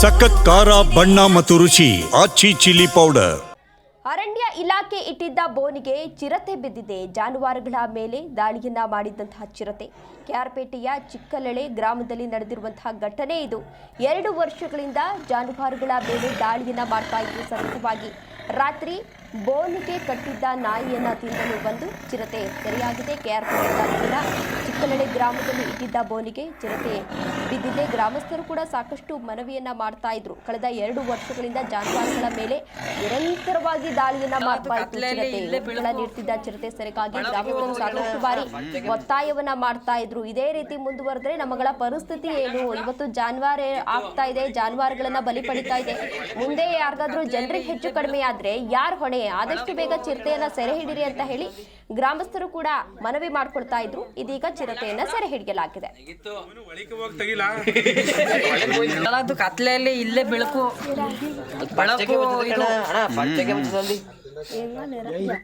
ಸಖತ್ ಖಾರ, ಬಣ್ಣ ಮತ್ತು ರುಚಿ, ಆಚಿ ಚಿಲ್ಲಿ ಪೌಡರ್. ಅರಣ್ಯ ಇಲಾಖೆ ಇಟ್ಟಿದ್ದ ಬೋನಿಗೆ ಚಿರತೆ ಬಿದ್ದಿದೆ. ಜಾನುವಾರುಗಳ ಮೇಲೆ ದಾಳಿಯನ್ನ ಮಾಡಿದ್ದಂತಹ ಚಿರತೆ. ಕೆಆರ್ಪೇಟೆಯ ಚಿಕ್ಕಲೆಳೆ ಗ್ರಾಮದಲ್ಲಿ ನಡೆದಿರುವಂತಹ ಘಟನೆ ಇದು. ಎರಡು ವರ್ಷಗಳಿಂದ ಜಾನುವಾರುಗಳ ಮೇಲೆ ದಾಳಿಯನ್ನ ಮಾಡ್ತಾ ಇದ್ದು ಸತತವಾಗಿ ರಾತ್ರಿ ಬೋನಿಗೆ ಕಟ್ಟಿದ್ದ ನಾಯಿಯನ್ನ ತಿನ್ನಲು ಬಂದು ಚಿರತೆ ಸೆರೆಯಾಗಿದೆ. ಕೆಆರ್ಪೇಟೆ ತಾಲೂಕಿನ ಚಿಕ್ಕಲೆಳೆ ಗ್ರಾಮದಲ್ಲಿ ಇಟ್ಟಿದ್ದ ಬೋನಿಗೆ ಚಿರತೆ ಬಿದ್ದಿದೆ. ಗ್ರಾಮಸ್ಥರು ಕೂಡ ಸಾಕಷ್ಟು ಮನವಿಯನ್ನ ಮಾಡ್ತಾ ಇದ್ರು. ಕಳೆದ ಎರಡು ವರ್ಷಗಳಿಂದ ಜಾನುವಾರುಗಳ ಮೇಲೆ ನಿರಂತರವಾಗಿ ದಾಳಿಯನ್ನ ಮಾಡ್ತಾ ಇತ್ತು ನೀಡ್ತಿದ್ದ ಚಿರತೆ ಸೆರೆಗಾಗಿ ಗ್ರಾಮಸ್ಥರು ಸಾಕಷ್ಟು ಬಾರಿ ಒತ್ತಾಯವನ್ನ ಮಾಡ್ತಾ ಇದ್ರು. ಇದೇ ರೀತಿ ಮುಂದುವರೆದ್ರೆ ನಮ್ಮಗಳ ಪರಿಸ್ಥಿತಿ ಏನು? ಇವತ್ತು ಜಾನುವಾರು ಆಗ್ತಾ ಇದೆ ಜಾನುವಾರುಗಳನ್ನ ಬಲಿ ಪಡಿತಾ ಇದೆ. ಮುಂದೆ ಯಾರಿಗಾದ್ರೂ ಜನರಿಗೆ ಹೆಚ್ಚು ಕಡಿಮೆ ಆದ್ರೆ ಯಾರ್ ಹೊಣೆ? ಆದಷ್ಟು ಬೇಗ ಚಿರತೆಯನ್ನ ಸೆರೆ ಹಿಡಿರಿ ಅಂತ ಹೇಳಿ ಗ್ರಾಮಸ್ಥರು ಕೂಡ ಮನವಿ ಮಾಡ್ಕೊಳ್ತಾ ಇದ್ರು. ಇದೀಗ ಚಿರತೆಯನ್ನ ಸೆರೆ ಹಿಡಿಯಲಾಗಿದೆ. ಕತ್ಲೆಯಲ್ಲಿ ಇಲ್ಲೇ ಬೆಳಕು ಬೆಳಕು ਚੱਲਦੀ ਇਹਨਾਂ ਨੇ ਰੱਖਿਆ